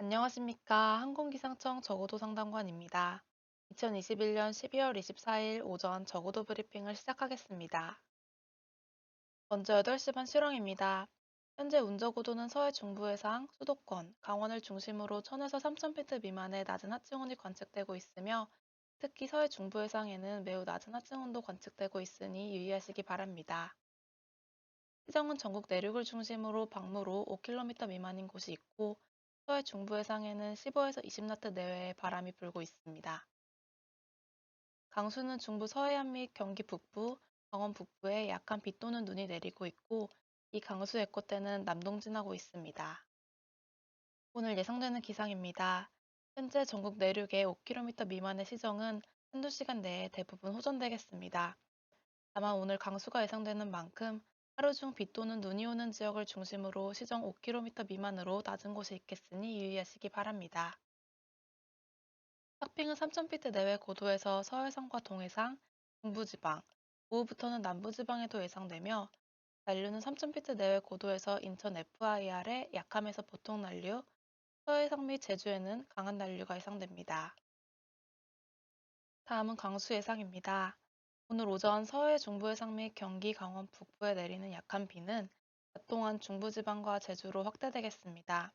안녕하십니까. 항공기상청 저고도 상담관입니다. 2021년 12월 24일 오전 저고도 브리핑을 시작하겠습니다. 먼저 8시 반 실황입니다. 현재 운저고도는 서해 중부 해상, 수도권, 강원을 중심으로 1000에서 3000피트 미만의 낮은 하층온이 관측되고 있으며 특히 서해 중부 해상에는 매우 낮은 하층온도 관측되고 있으니 유의하시기 바랍니다. 시정은 전국 내륙을 중심으로 방무로 5km 미만인 곳이 있고 서해 중부 해상에는 15에서 20나트 내외의 바람이 불고 있습니다. 강수는 중부 서해안 및 경기 북부, 강원 북부에 약한 비 또는 눈이 내리고 있고 이 강수 예고 때는 남동진하고 있습니다. 오늘 예상되는 기상입니다. 현재 전국 내륙의 5km 미만의 시정은 한두 시간 내에 대부분 호전되겠습니다. 다만 오늘 강수가 예상되는 만큼 하루 중 비 또는 눈이 오는 지역을 중심으로 시정 5km 미만으로 낮은 곳이 있겠으니 유의하시기 바랍니다. 탁빙은 3,000피트 내외 고도에서 서해상과 동해상, 중부지방, 오후부터는 남부지방에도 예상되며 난류는 3,000피트 내외 고도에서 인천 FIR에 약함에서 보통 난류, 서해상 및 제주에는 강한 난류가 예상됩니다. 다음은 강수 예상입니다. 오늘 오전 서해 중부해상 및 경기 강원 북부에 내리는 약한 비는 낮 동안 중부지방과 제주로 확대되겠습니다.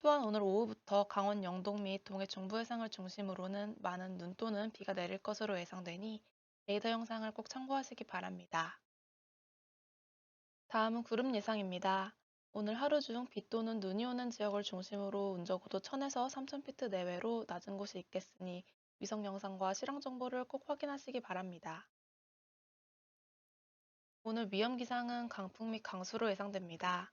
또한 오늘 오후부터 강원 영동 및 동해 중부해상을 중심으로는 많은 눈 또는 비가 내릴 것으로 예상되니 레이더 영상을 꼭 참고하시기 바랍니다. 다음은 구름 예상입니다. 오늘 하루 중 비 또는 눈이 오는 지역을 중심으로 운적고도 1000에서 3000피트 내외로 낮은 곳이 있겠으니 위성 영상과 실황 정보를 꼭 확인하시기 바랍니다. 오늘 위험 기상은 강풍 및 강수로 예상됩니다.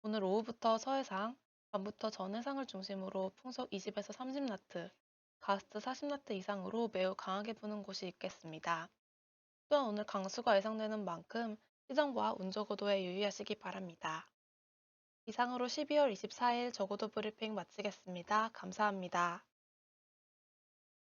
오늘 오후부터 서해상, 밤부터 전해상을 중심으로 풍속 20에서 30나트, 가스트 40나트 이상으로 매우 강하게 부는 곳이 있겠습니다. 또한 오늘 강수가 예상되는 만큼 시정과 운저고도에 유의하시기 바랍니다. 이상으로 12월 24일 저고도 브리핑 마치겠습니다. 감사합니다.